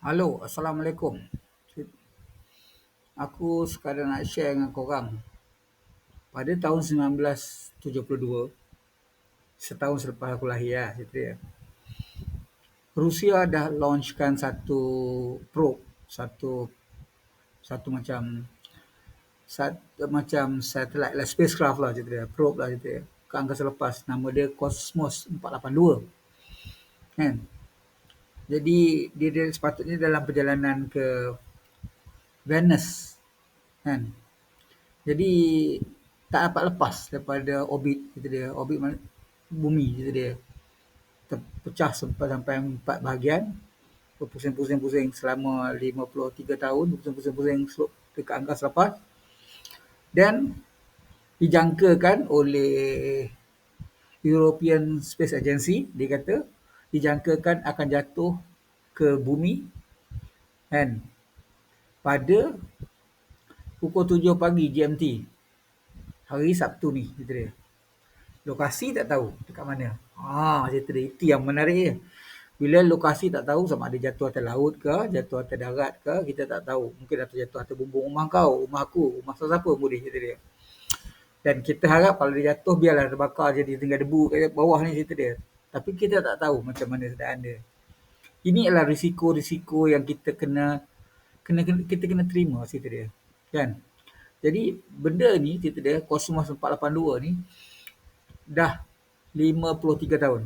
Halo, Assalamualaikum. Aku sekadar nak share dengan korang. Pada tahun 1972, setahun selepas aku lahir lah cerita dia. Rusia dah launchkan satu probe, satu satu macam satu macam satellite lah, spacecraft lah cerita dia, probe lah cerita dia, ke angkasa lepas. Nama dia Cosmos 482. Kan? Jadi dia, sepatutnya dalam perjalanan ke Venus. Kan? Jadi tak dapat lepas daripada orbit kita dia, orbit bumi kita dia. Terpecah sampai sampai empat bahagian. Berpusing-pusing-pusing selama 53 tahun, berpusing-pusing seluk- dekat angkasa lepas. Dan dijangkakan oleh European Space Agency, dia kata, dijangkakan akan jatuh ke bumi kan pada pukul 7 pagi GMT hari Sabtu ni cerita dia. Lokasi tak tahu dekat mana. Ha cerita dia itu yang menarik dia. Bila lokasi tak tahu sama ada jatuh atas laut ke, jatuh atas darat ke, kita tak tahu. Mungkin atau jatuh atas bumbung rumah kau, rumah aku, rumah siapa boleh cerita dia. Dan kita harap kalau dia jatuh biarlah terbakar jadi tinggal debu kat bawah ni cerita dia. Tapi kita tak tahu macam mana keadaan dia. Ini adalah risiko-risiko yang kita kena kena kita kena terima cerita dia. Kan? Jadi benda ni cerita dia Cosmos 482 ni dah 53 tahun.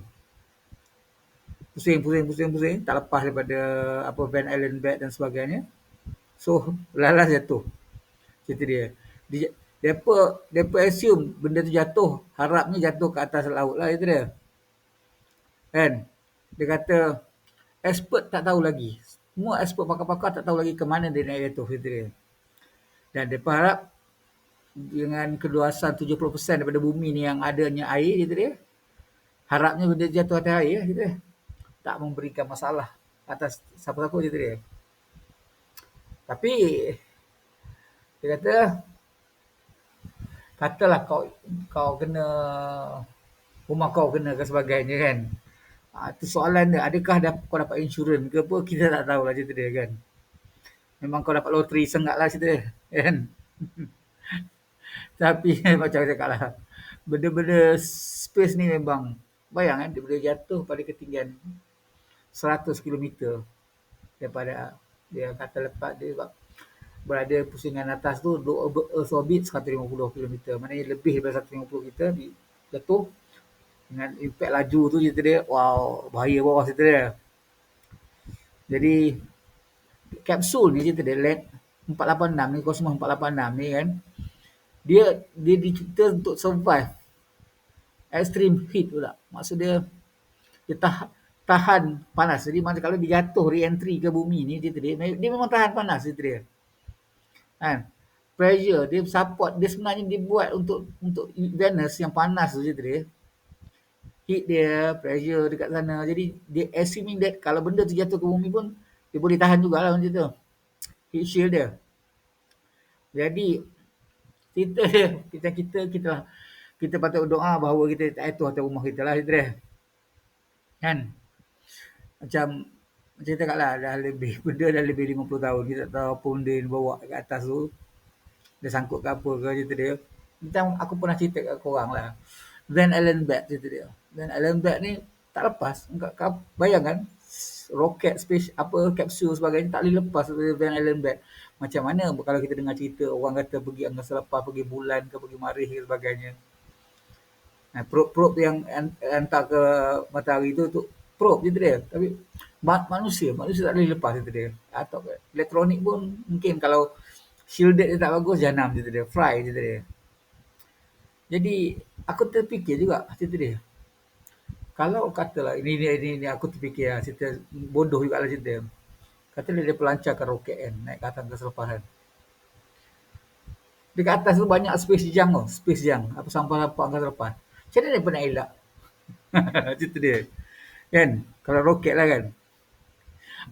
Pusing pusing pusing pusing tak lepas daripada apa Van Allen bat dan sebagainya. So lalas jatuh. Cerita dia. Dia depa depa assume benda tu jatuh, harapnya jatuh ke atas laut lah cerita dia. Kan? Dia kata expert tak tahu lagi. Semua expert pakar-pakar tak tahu lagi ke mana dia nak jatuh dia. Dan depa harap dengan keluasan 70% daripada bumi ni yang adanya air cerita dia. Harapnya benda jatuh atas air cerita dia. Tak memberikan masalah atas siapa-siapa cerita dia. Tapi dia kata katalah kau kau kena rumah kau kena ke sebagainya kan. Ha, tu soalan dia, adakah dah, kau dapat insurans ke apa, kita tak tahu lah cerita dia kan. Memang kau dapat loteri sengat lah cerita dia kan. Tapi macam saya cakap lah, benda-benda space ni memang, bayang kan, dia boleh jatuh pada ketinggian 100 km daripada dia kata lepas dia berada pusingan atas tu Earth orbit 150 km. Maknanya lebih daripada 150 kita di jatuh dengan impact laju tu cerita dia wow bahaya bawah cerita dia. Jadi kapsul ni cerita dia LED 486 ni Cosmos 486 ni kan dia dia dicipta untuk survive extreme heat pula. Maksud dia dia tahan, tahan panas. Jadi masa kalau dia jatuh re-entry ke bumi ni cerita dia dia memang tahan panas cerita dia. Kan? Pressure dia support dia sebenarnya dibuat untuk untuk Venus yang panas tu cerita dia heat dia, pressure dekat sana. Jadi dia assuming that kalau benda tu jatuh ke bumi pun dia boleh tahan jugalah macam tu. Heat shield dia. Jadi kita kita kita kita kita patut berdoa bahawa kita tak jatuh atas rumah kita lah dia. Kan? Macam macam kata lah dah lebih benda dah lebih 50 tahun kita tak tahu apa benda yang bawa kat atas tu. Dia sangkut ke apa ke cerita dia. Macam aku pernah cerita kat korang lah. Van Allen bat cerita dia. Van Allen bat ni tak lepas. Kau bayangkan roket space apa kapsul sebagainya tak boleh lepas dari Van Allen bat. Macam mana kalau kita dengar cerita orang kata pergi angkasa lepas, pergi bulan ke pergi marikh ke sebagainya. Nah, probe-probe yang hantar ke matahari tu tu probe je dia. Tapi manusia, manusia tak boleh lepas itu dia. Atau elektronik pun mungkin kalau shielded dia tak bagus, janam je dia. Fry je dia. Jadi aku terfikir juga cerita dia. Kalau katalah ini ini ini, ini aku terfikir lah cerita bodoh juga lah cerita. Kata dia, pelancarkan roket kan naik ke atas keselepasan. Dekat atas tu banyak space jam tu. Space jam. Apa sampah-sampah angkasa lepas. Macam mana dia pernah elak? cerita dia. Kan? Kalau roket lah kan.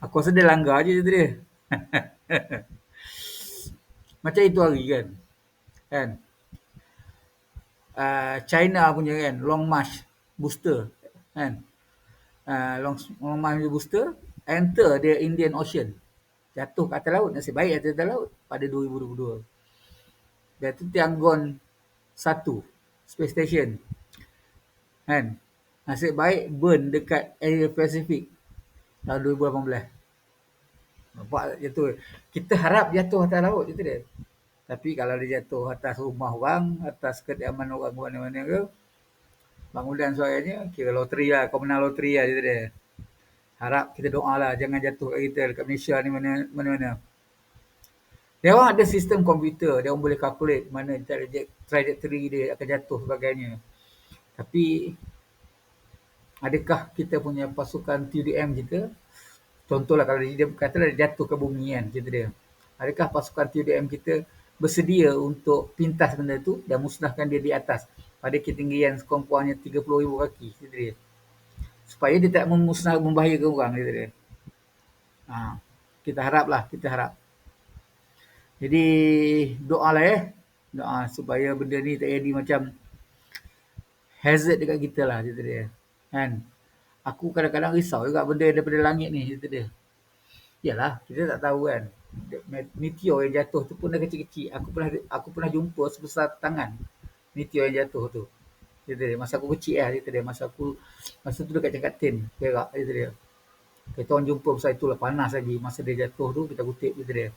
Aku rasa dia langgar je cerita dia. Macam itu hari kan. Kan? Uh, China punya kan long march booster kan uh, long long march booster enter the Indian Ocean. Jatuh ke atas laut. Nasib baik atas, laut pada 2022. Dan itu Tiangong 1 Space Station. Kan? Nasib baik burn dekat area Pacific tahun 2018. Nampak jatuh? Kita harap jatuh atas laut itu dia. Tapi kalau dia jatuh atas rumah orang, atas kediaman orang mana-mana ke, bangunan suaranya, kira loteri lah. Kau menang loteri lah itu dia. Harap kita doa lah jangan jatuh kat kita dekat Malaysia ni mana-mana. Dia orang ada sistem komputer, dia orang boleh calculate mana trajectory dia akan jatuh sebagainya. Tapi adakah kita punya pasukan TDM kita contohlah kalau dia katalah dia jatuh ke bumi kan cerita dia adakah pasukan TDM kita bersedia untuk pintas benda tu dan musnahkan dia di atas pada ketinggian sekurang-kurangnya 30,000 kaki cerita dia supaya dia tak memusnah membahayakan orang cerita dia ha, kita haraplah kita harap jadi doa lah eh doa supaya benda ni tak jadi macam hazard dekat kita lah cerita dia Kan? Aku kadang-kadang risau juga benda daripada langit ni cerita dia. Yalah, kita tak tahu kan. Meteor yang jatuh tu pun dah kecil-kecil. Aku pernah aku pernah jumpa sebesar tangan meteor yang jatuh tu. Cerita dia. Masa aku kecil lah cerita dia. Masa aku masa tu dekat cakap tin. Perak cerita dia. Kita orang jumpa besar itulah panas lagi. Masa dia jatuh tu kita kutip cerita dia.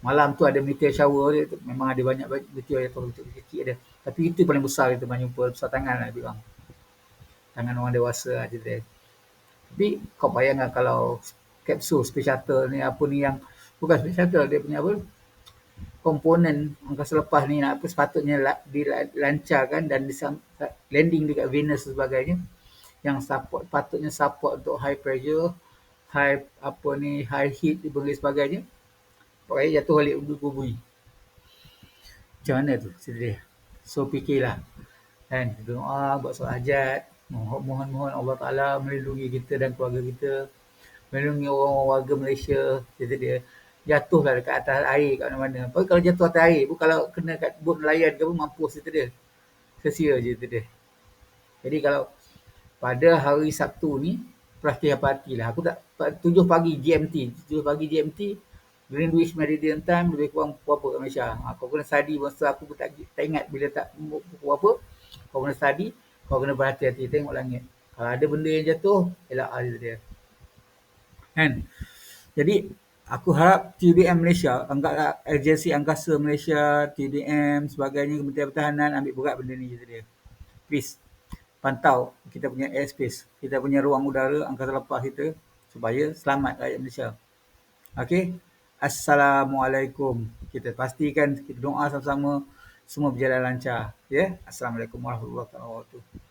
Malam tu ada meteor shower dia. Memang ada banyak meteor yang jatuh kecil-kecil dia. Tapi itu paling besar kita pernah jumpa. Besar tangan lah bilang tangan orang dewasa aja deh. Tapi kau bayangkan kalau kapsul space shuttle ni apa ni yang bukan space shuttle dia punya apa komponen angkasa lepas ni nak apa sepatutnya dilancarkan dan landing dekat Venus dan sebagainya yang support patutnya support untuk high pressure high apa ni high heat dan sebagainya pokoknya jatuh balik ke bumi macam mana tu sedih so fikirlah. Kan doa buat solat hajat mohon-mohon Allah Ta'ala melindungi kita dan keluarga kita melindungi orang-orang warga Malaysia kata dia jatuhlah dekat atas air kat mana-mana. Tapi kalau jatuh atas air pun kalau kena kat bot nelayan ke pun mampus kata dia. Sesia je kata dia. Jadi kalau pada hari Sabtu ni perhati hati lah. Aku tak 7 pagi GMT 7 pagi GMT Greenwich Meridian Time lebih kurang berapa kat Malaysia. Aku kena study masa aku pun tak, tak ingat bila tak berapa kau kena study kau kena berhati-hati tengok langit. Kalau ada benda yang jatuh, elak hal dia. Kan? Jadi, aku harap TDM Malaysia, angkat agensi angkasa Malaysia, TDM, sebagainya, Kementerian Pertahanan, ambil berat benda ni. Dia. Please, pantau kita punya airspace, kita punya ruang udara, angkasa lepas kita, supaya selamat rakyat Malaysia. Okay? Assalamualaikum. Kita pastikan kita doa sama-sama semua berjalan lancar. Ya. Yeah? Assalamualaikum warahmatullahi wabarakatuh.